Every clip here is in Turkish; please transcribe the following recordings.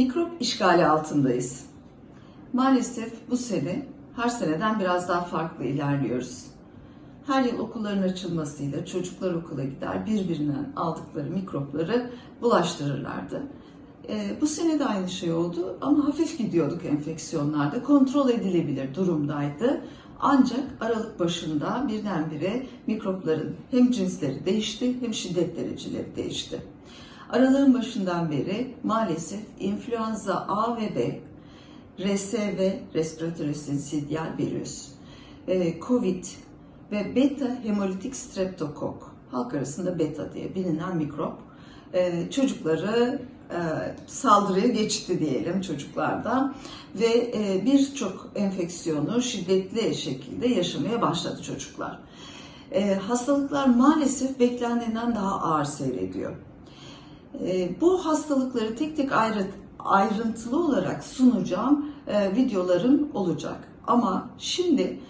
Mikrop işgali altındayız. Maalesef bu sene her seneden biraz daha farklı ilerliyoruz. Her yıl okulların açılmasıyla çocuklar okula gider, birbirinden aldıkları mikropları bulaştırırlardı. Ee, bu sene de aynı şey oldu ama hafif gidiyorduk enfeksiyonlarda, kontrol edilebilir durumdaydı. Ancak Aralık başında birdenbire mikropların hem cinsleri değişti hem şiddet dereceleri değişti. Aralığın başından beri maalesef influenza A ve B, RSV, respiratory syncytial virüs, e, COVID ve beta hemolitik streptokok, halk arasında beta diye bilinen mikrop, e, çocukları e, saldırıya geçti diyelim çocuklarda ve e, birçok enfeksiyonu şiddetli şekilde yaşamaya başladı çocuklar. E, hastalıklar maalesef beklenenden daha ağır seyrediyor. E, bu hastalıkları tek tek ayrı, ayrıntılı olarak sunacağım e, videolarım olacak. Ama şimdi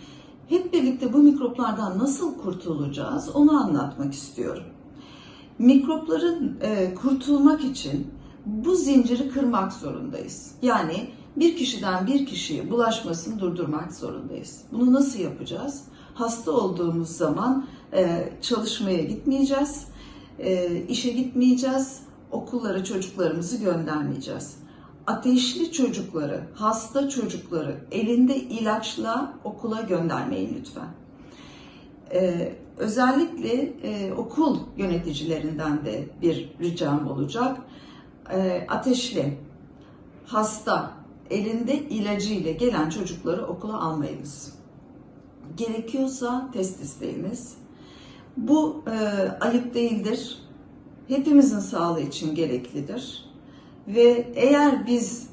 hep birlikte bu mikroplardan nasıl kurtulacağız onu anlatmak istiyorum. Mikropların e, kurtulmak için bu zinciri kırmak zorundayız. Yani bir kişiden bir kişiye bulaşmasını durdurmak zorundayız. Bunu nasıl yapacağız? Hasta olduğumuz zaman e, çalışmaya gitmeyeceğiz, işe gitmeyeceğiz, okullara çocuklarımızı göndermeyeceğiz. Ateşli çocukları, hasta çocukları elinde ilaçla okula göndermeyin lütfen. Ee, özellikle e, okul yöneticilerinden de bir ricam olacak. Ee, ateşli, hasta, elinde ilacıyla gelen çocukları okula almayınız. Gerekiyorsa test isteyiniz. Bu e, ayıp değildir. Hepimizin sağlığı için gereklidir. Ve eğer biz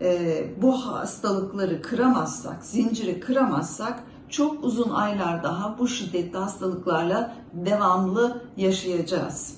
e, bu hastalıkları kıramazsak, zinciri kıramazsak çok uzun aylar daha bu şiddetli hastalıklarla devamlı yaşayacağız.